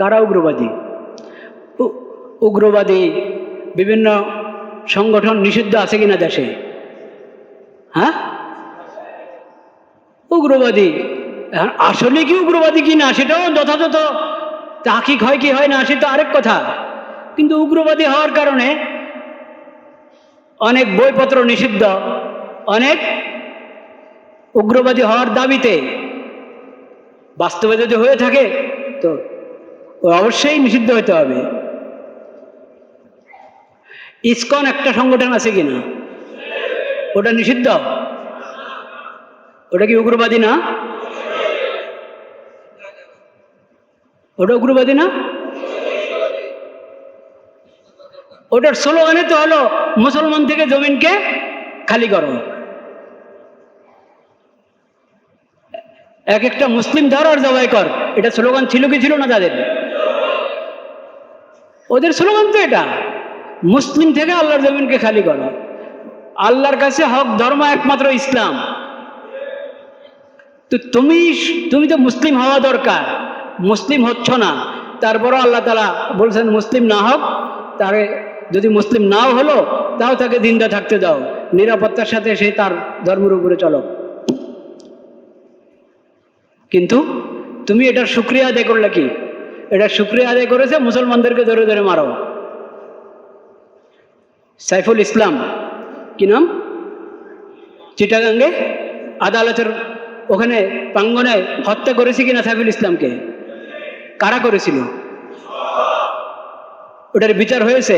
কারা উগ্রবাদী? উগ্রবাদী বিভিন্ন সংগঠন নিষিদ্ধ আছে কিনা দেশে? হ্যাঁ? উগ্রবাদী। আসলে কি উগ্রবাদী কি না সেটাও যথাযথ তাকিক হয় কি হয় না সেটা আরেক কথা। কিন্তু উগ্রবাদী হওয়ার কারণে অনেক বইপত্র নিষিদ্ধ, অনেক উগ্রবাদী হওয়ার দাবিতে বাস্তবে যদি হয়ে থাকে, তো অবশ্যই নিষিদ্ধ হতে হবে। ইসকন একটা সংগঠন আছে কিনা? ওটা নিষিদ্ধ? ওটা কি উগ্রবাদী না? ওটা উগ্রবাদী না? ওটার স্লোগানে তো হলো, মুসলমান থেকে জমিনকে খালি করো। এক একটা মুসলিম ধর আর জবাই কর। এটা স্লোগান ছিল কি ছিল না তাদের? ওদের স্লোগান তো এটা, মুসলিম থেকে আল্লাহর জমিনকে খালি করো। আল্লাহর কাছে হক, ধর্ম একমাত্র ইসলাম। তো তুমি তুমি তো মুসলিম হওয়া দরকার, মুসলিম হচ্ছ না। তারপরও আল্লাহ তালা বলছেন, মুসলিম না হোক, তারে যদি মুসলিম নাও হলো, তাও তাকে দিনটা থাকতে দাও। নিরাপত্তার সাথে সে তার ধর্মের উপরে চলো কিন্তু তুমি এটার শুক্রিয়া আদায় করলে কি? এটা শুক্রিয়া আদায় করেছে মুসলমানদেরকে ধরে ধরে মারো। সাইফুল ইসলাম, কি নাম? চিটাগাঙ্গে আদালতের ওখানে প্রাঙ্গনে হত্যা করেছে কিনা সাইফুল ইসলামকে? কারা করেছিল? ওটার বিচার হয়েছে?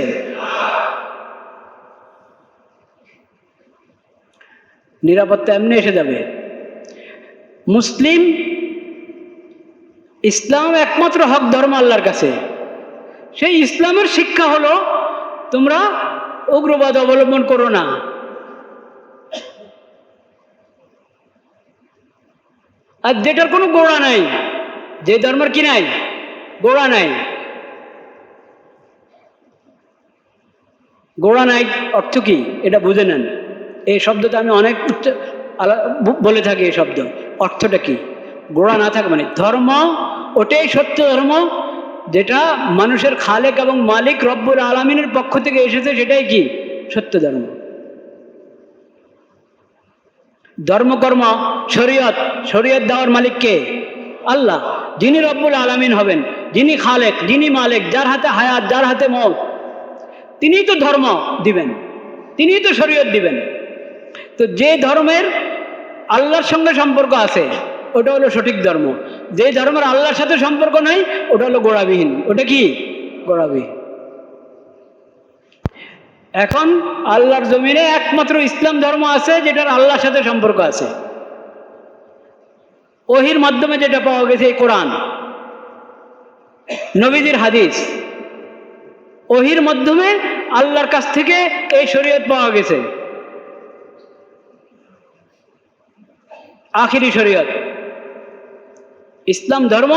নিরাপত্তা এমনি এসে যাবে। মুসলিম ইসলাম একমাত্র হক ধর্ম আল্লাহর কাছে। সেই ইসলামের শিক্ষা হলো, তোমরা উগ্রবাদ অবলম্বন করো না। আর যেটার কোনো গোড়া নাই, যে ধর্মের কি নাই, গোড়া নাই। গোড়া নাই অর্থ কি? এটা বুঝে নেন। এই শব্দটা আমি অনেক উচ্চ বলে থাকি এই শব্দ। অর্থটা কি? গোড়া না থাকে মানে ধর্ম ওটাই সত্য ধর্ম, যেটা মানুষের খালেক এবং মালিক রব্বুল আলমিনের পক্ষ থেকে এসেছে, সেটাই কি? সত্য ধর্ম। ধর্মকর্ম, শরীয়ত শরীয়ত দেওয়ার মালিক কে? আল্লাহ। যিনি রব্বুল আলমিন হবেন, যিনি খালেক, যিনি মালিক, যার হাতে হায়াত, যার হাতে মত তিনিই তো ধর্ম দিবেন তিনিই তো শরীয়ত দিবেন। তো যে ধর্মের আল্লাহর সঙ্গে সম্পর্ক আছে ওটা হলো সঠিক ধর্ম। যে ধর্মের আল্লাহর সাথে সম্পর্ক নাই, ওটা হলো গোড়াবিহীন। ওটা কি? গোড়াবিহীন। এখন আল্লাহর জমিনে একমাত্র ইসলাম ধর্ম আছে, যেটার আল্লাহর সাথে সম্পর্ক আছে। ওহির মাধ্যমে যেটা পাওয়া গেছে এই কোরআন। নবীজির হাদিস। ওহির মাধ্যমে আল্লাহর কাছ থেকে এই শরীয়ত পাওয়া গেছে। আখিরি শরীয়ত। ইসলাম ধর্ম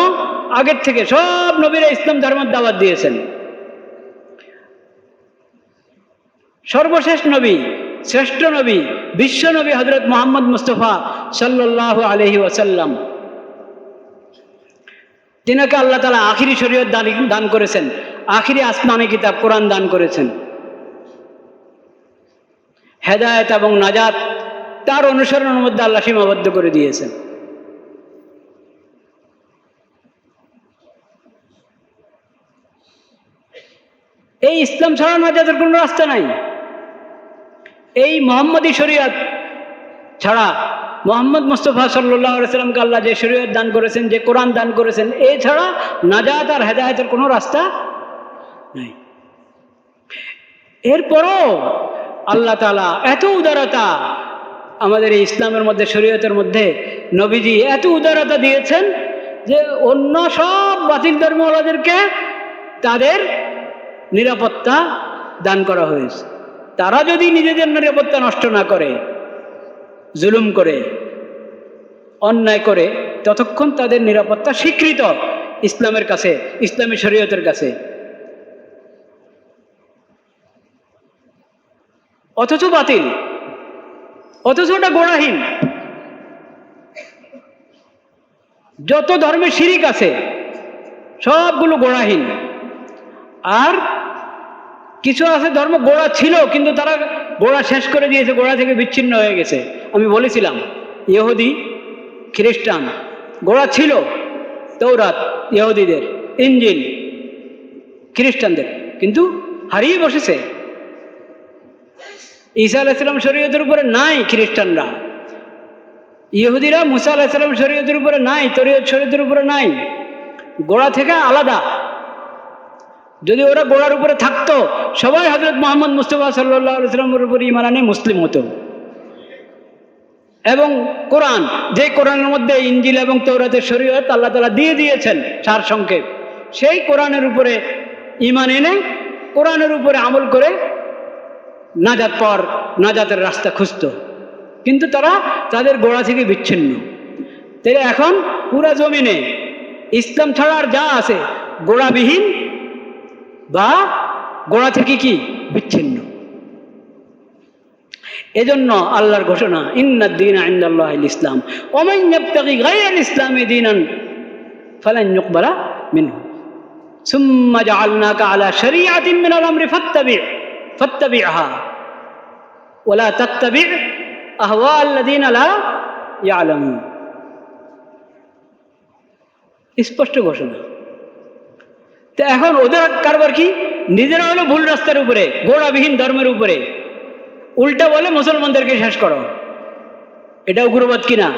আগের থেকে সব নবীরা ইসলাম ধর্মের দাওয়াত দিয়েছেন। সর্বশেষ নবী, শ্রেষ্ঠ নবী, বিশ্ব নবী হজরত মোহাম্মদ মুস্তফা সাল্লাহ আলহি ওয়াসাল্লাম। তিনাকে আল্লাহ তালা আখিরি শরীয়ত দান দান করেছেন। আখিরি আসমানি কিতাব কোরআন দান করেছেন। হেদায়ত এবং নাজাত তার অনুসরণের মধ্যে আল্লাহ সীমাবদ্ধ করে দিয়েছেন। এই ইসলাম ছাড়া নাজাতের কোনো রাস্তা নাই। এই মোহাম্মদী শরীয়ত ছাড়া মোহাম্মদ মুস্তফা সাল্লাহ সাল্লামকে আল্লাহ যে শরীয়ত দান করেছেন, যে কোরআন দান করেছেন, এছাড়া নাজাত আর হেদায়তের কোনো রাস্তা নাই। এরপরও আল্লাহ তালা এত উদারতা আমাদের এই ইসলামের মধ্যে, শরীয়তের মধ্যে নবীজি এত উদারতা দিয়েছেন যে অন্য সব বাতিল ধর্মওয়ালাদেরকে তাদের নিরাপত্তা দান করা হয়েছে। তারা যদি নিজেদের নিরাপত্তা নষ্ট না করে, জুলুম করে, অন্যায় করে, ততক্ষণ তাদের নিরাপত্তা স্বীকৃত ইসলামের কাছে, ইসলামী শরীয়তের কাছে। অথচ বাতিল, অথচ ওটা গোড়াহীন। যত ধর্মে শিরিক আছে, সবগুলো গোড়াহীন। আর কিছু আছে ধর্ম, গোড়া ছিল, কিন্তু তারা গোড়া শেষ করে দিয়েছে, গোড়া থেকে বিচ্ছিন্ন হয়ে গেছে। আমি বলেছিলাম, ইহুদি, খ্রিস্টান, গোড়া ছিল তৌরাত ইহুদিদের ইঞ্জিন খ্রিস্টানদের, কিন্তু হারিয়ে বসেছে। ঈসা আলাইসালাম শরীয়তের উপরে নাই খ্রিস্টানরা। ইহুদিরা মুসা আলাইসালাম শরীয়তের উপরে নাই, তরিয়ত শরীয়তের উপরে নাই। গোড়া থেকে আলাদা। যদি ওরা গোড়ার উপরে থাকতো, সবাই হজরত মোহাম্মদ মুস্তফা সাল্লাহ সাল্লামের উপরে ইমান আনে মুসলিম হতো। এবং কোরআন যে কোরআনের মধ্যে ইঞ্জিল এবং তৌরাতের শরীয়ত আল্লাহ তালা দিয়ে দিয়েছেন সার সংক্ষেপ, সেই কোরআনের উপরে ইমান এনে, কোরআনের উপরে আমল করে নাজাত পর নাজাতের রাস্তা খুঁজত। কিন্তু তারা তাদের গোড়া থেকে বিচ্ছিন্ন। তাই এখন পুরা জমিনে ইসলাম ছাড়া আর যা আছে গোড়াবিহীন বা গোড়া থেকে কি? বিচ্ছিন্ন। এজন্য আল্লাহর ঘোষণা ইন্নাদ্দিন আইন্দাল্লাহ ইসলাম ওমাইয়াবতাগি গায়রাল ইসলামি দীনান ফালান ইউকবালা মিনহু। সুম্মা জাআলনাকা আলা শরিয়াতিন মিনাল আমরি ফাত্তাবি' ফাত্তাবি'হা ওয়ালা তাত্তাবি' আহওয়া আল্লাযীনা লা ইয়ালামুন। স্পষ্ট ঘোষণা। তো এখন ওদের কারবার কি? নিজেরা হলো ভুল রাস্তার উপরে গোড়াবিহীন ধর্মের উপরে। উল্টা বলে মুসলমানদেরকে শেষ করো। এটা উগ্রবাদ কিনা?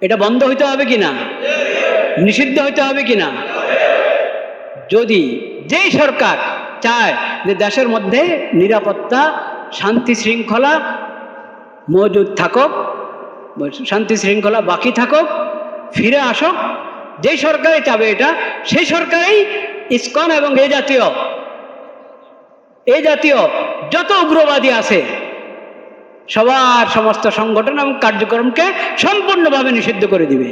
এটা বন্ধ হইতে হবে কিনা? নিষিদ্ধ হইতে হবে কিনা? যদি যেই সরকার চায় যে দেশের মধ্যে নিরাপত্তা, শান্তি শৃঙ্খলা মজুদ থাকুক, শান্তি শৃঙ্খলা বাকি থাকুক, ফিরে আসুক যে সরকারে চাবে এটা সেই সরকারেই ইসকন এবং এ জাতীয় এ জাতীয় যত উগ্রবাদী আছে, সবার সমস্ত সংগঠন এবং কার্যক্রমকে সম্পূর্ণভাবে নিষিদ্ধ করে দিবে।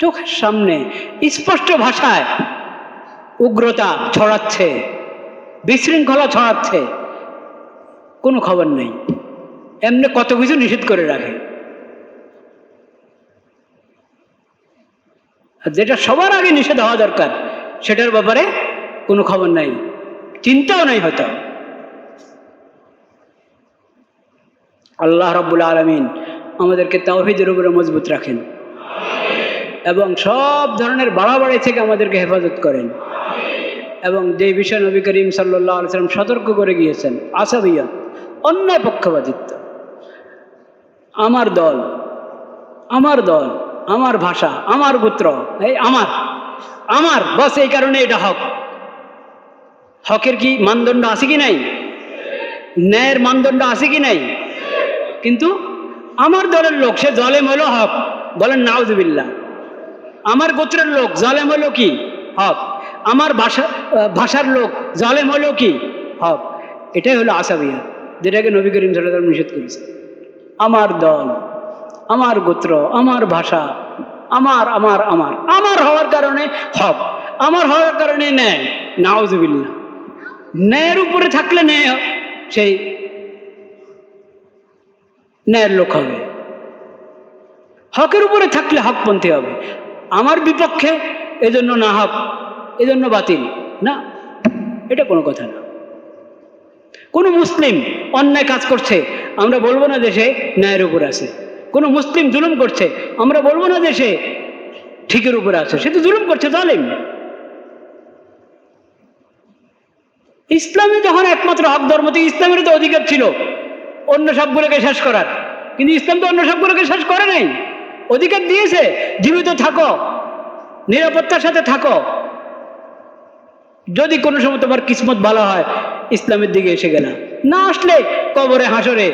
চোখের সামনে স্পষ্ট ভাষায় উগ্রতা ছড়াচ্ছে, বিশৃঙ্খলা ছড়াচ্ছে। কোনো খবর নেই। এমনি কত কিছু নিষেধ করে রাখে। আর যেটা সবার আগে নিষেধ হওয়া দরকার, সেটার ব্যাপারে কোনো খবর নাই। চিন্তাও নাই হয়তো। আল্লাহ রব্বুল আলমিন আমাদেরকে তাওহিদের উপরে মজবুত রাখেন। এবং সব ধরনের বাড়াবাড়ি থেকে আমাদেরকে হেফাজত করেন। এবং যে বিষয় নবী করিম সাল্লাহ সাল্লাম সতর্ক করে গিয়েছেন আসাবিয়া অন্যায় পক্ষপাতিত্ব আমার দল আমার দল, আমার ভাষা, আমার গোত্র, এই আমার আমার, বস, এই কারণে এটা হক। হকের কি মানদণ্ড আছে কি নাই? ন্যায়ের মানদণ্ড আছে কি নাই? কিন্তু আমার দলের লোক, সে জলেম হলো হক। বলেন নাউজুবিল্লা আমার গোত্রের লোক, জালেম হলো কি? হক। আমার ভাষা, ভাষার লোক, জালেম হলো কি? হক। এটাই হলো আসাবিয়া যেটাকে নবী করিম সাল্লাম নিষেধ করেছে আমার দল, আমার গোত্র, আমার ভাষা, আমার আমার আমার আমার হওয়ার কারণে হক, আমার হওয়ার কারণে ন্যায় নাওজবিল্লা ন্যায়ের উপরে থাকলে ন্যায় সেই ন্যায়ের লোক হবে। হকের উপরে থাকলে হকপন্থী হবে। আমার বিপক্ষে এজন্য না হক, এজন্য বাতিল। না, এটা কোনো কথা না। কোনো মুসলিম অন্যায় কাজ করছে, আমরা বলব না যে সে ন্যায়ের উপরে আছে। কোনো মুসলিম জুলুম করছে, আমরা বলব না যে সে ঠিকের উপরে আছে। সে তো জুলুম করছে, জালিম। ইসলামে যখন একমাত্র হক ধর্ম থেকে ইসলামের তো অধিকার ছিল অন্য সবগুলোকে শেষ করার। কিন্তু ইসলাম তো অন্য সবগুলোকে শেষ করে নাই। অধিকার দিয়েছে, জীবিত থাকো, নিরাপত্তার সাথে থাকো। যদি কোনো সময় তোমার কিসমত ভালো হয় ইসলামের দিকে এসে গেলাম। না আসলে কবরে হাসরে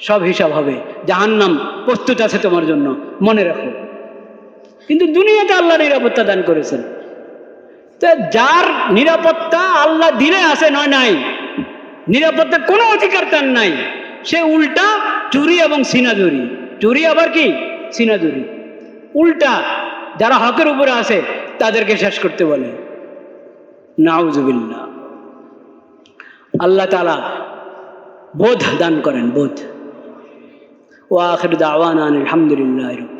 সব হিসাব হবে। জাহান্নাম প্রস্তুত আছে তোমার জন্য, মনে রাখো। কিন্তু দুনিয়াতে আল্লাহ নিরাপত্তা দান করেছেন। তো যার নিরাপত্তা আল্লাহ দিলে আছে নয়, নাই। নিরাপত্তা কোনো অধিকার তার নাই। সে উল্টা চুরি এবং সিনাজুরি। চুরি আবার কি? সিনাজুরি। উল্টা যারা হকের উপরে আছে, তাদেরকে শেষ করতে বলে। নাউজুবিল্লা আল্লাহ তালা বোধ দান করেন বোধ। ও আখির দাওয়ান আলহামদুলিল্লাহ